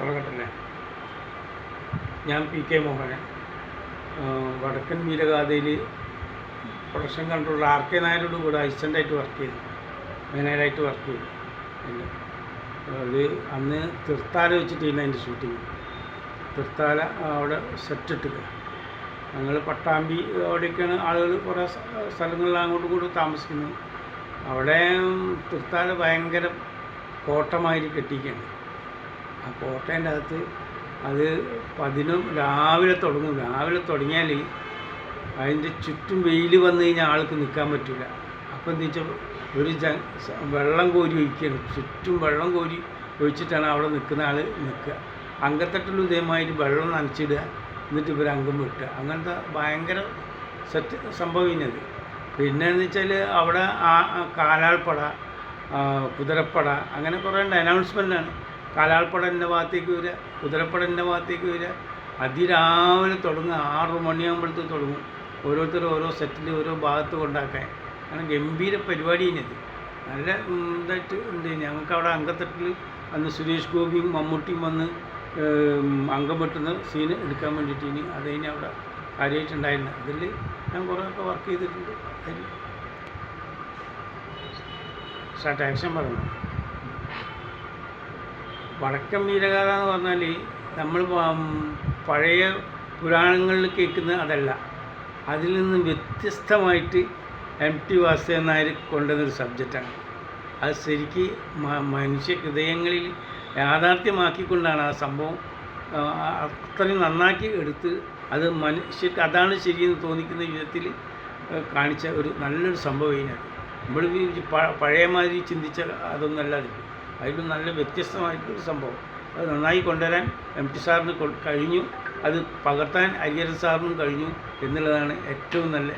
തുടങ്ങട്ടല്ലേ ഞാൻ P K Mohanan. വടക്കൻ വീരഗാഥയിൽ പ്രൊഡക്ഷൻ കൺട്രോളർ ആർ കെ നായരോട് കൂടെ അസിസ്റ്റന്റായിട്ട് വർക്ക് ചെയ്തു. മാനേജറായിട്ട് വർക്ക് ചെയ്തു. അത് അന്ന് തൃത്താല വെച്ചിട്ടില്ല അതിന്റെ ഷൂട്ടിങ് തൃത്താല അവിടെ സെറ്റ് ഇട്ടുക ഞങ്ങൾ പട്ടാമ്പി അവിടെയൊക്കെയാണ് ആളുകൾ കുറേ സ്ഥ- സ്ഥലങ്ങളിൽ അങ്ങോട്ടും ഇങ്ങോട്ടും താമസിക്കുന്നത്. അവിടെ തിർത്താല ഭയങ്കര കോട്ടമാതിരി കെട്ടിക്കുകയാണ് ആ കോട്ടേന്റെ അകത്ത് അത് പതിനും രാവിലെ തുടങ്ങും. രാവിലെ തുടങ്ങിയാൽ അതിന്റെ ചുറ്റും വെയിൽ വന്നു കഴിഞ്ഞാൽ ആൾക്ക് നിൽക്കാൻ പറ്റില്ല. അപ്പോൾ എന്താ വെച്ചാൽ ഒരു ജ വെള്ളം കോരി ഒഴിക്കുകയാണ്. ചുറ്റും വെള്ളം കോരി ഒഴിച്ചിട്ടാണ് അവിടെ നിൽക്കുന്ന ആൾ നിൽക്കുക. അങ്കത്തട്ടിലും ഇതേമാതിരി വെള്ളം നനച്ചിടുക. എന്നിട്ട് ഇവർ അംഗം വെട്ടുക. അങ്ങനത്തെ ഭയങ്കര സെറ്റ് സംഭവം പിന്നെ എന്ന് വെച്ചാൽ അവിടെ ആ കാലാൾപ്പട കുതിരപ്പട അങ്ങനെ കുറേ അനൗൺസ്മെന്റാണ് കാലാൾപ്പട എന്റെ ഭാഗത്തേക്ക് വരിക കുതിരപ്പട എന്റെ ഭാഗത്തേക്ക് വരിക. അതിരാവിലെ തുടങ്ങുക ആറ് മണിയാകുമ്പോഴത്തേക്ക് തുടങ്ങും. ഓരോരുത്തർ ഓരോ സെറ്റിൽ ഓരോ ഭാഗത്ത് കൊണ്ടാക്കാൻ. അങ്ങനെ ഗംഭീര പരിപാടി ഇത്. നല്ല ഇതായിട്ട് ഉണ്ട്. ഞങ്ങൾക്ക് അവിടെ അങ്കത്തട്ടിൽ അന്ന് സുരേഷ് ഗോപിയും മമ്മൂട്ടിയും വന്ന് അംഗം വെട്ടുന്ന സീന് എടുക്കാൻ വേണ്ടിയിട്ട് ഇനി അത് അതിന് അവിടെ കാര്യമായിട്ടുണ്ടായിരുന്നു അതിൽ ഞാൻ കുറേയൊക്കെ വർക്ക് ചെയ്തിട്ടുണ്ട്. അതിൽ സ്റ്റാർട്ട് പറഞ്ഞു? വടക്കൻ വീരഗാഥ എന്ന് പറഞ്ഞാൽ നമ്മൾ പഴയ പുരാണങ്ങളിൽ കേൾക്കുന്ന അതല്ല. അതിൽ നിന്ന് വ്യത്യസ്തമായിട്ട് എം ടി വാസുദേവൻ നായർ കൊണ്ടുവന്നൊരു സബ്ജക്റ്റാണ്. അത് ശരിക്ക് മനുഷ്യ ഹൃദയങ്ങളിൽ യാഥാർത്ഥ്യമാക്കിക്കൊണ്ടാണ് ആ സംഭവം അത്രയും നന്നാക്കി എടുത്ത് അത് മനുഷ്യർക്ക് അതാണ് ശരിയെന്ന് തോന്നിക്കുന്ന വിധത്തിൽ കാണിച്ച ഒരു നല്ലൊരു സംഭവം ഇതിനകത്ത് നമ്മൾ പഴയ മാതിരി ചിന്തിച്ച അതൊന്നല്ല അതിൽ അതിൽ നല്ല വ്യത്യസ്തമായിട്ടൊരു സംഭവം. അത് നന്നായി കൊണ്ടുവരാൻ എം ടി സാറിന് കഴിഞ്ഞു. അത് പകർത്താൻ അയ്യരൻ സാറിനും കഴിഞ്ഞു. എന്നുള്ളതാണ് ഏറ്റവും നല്ല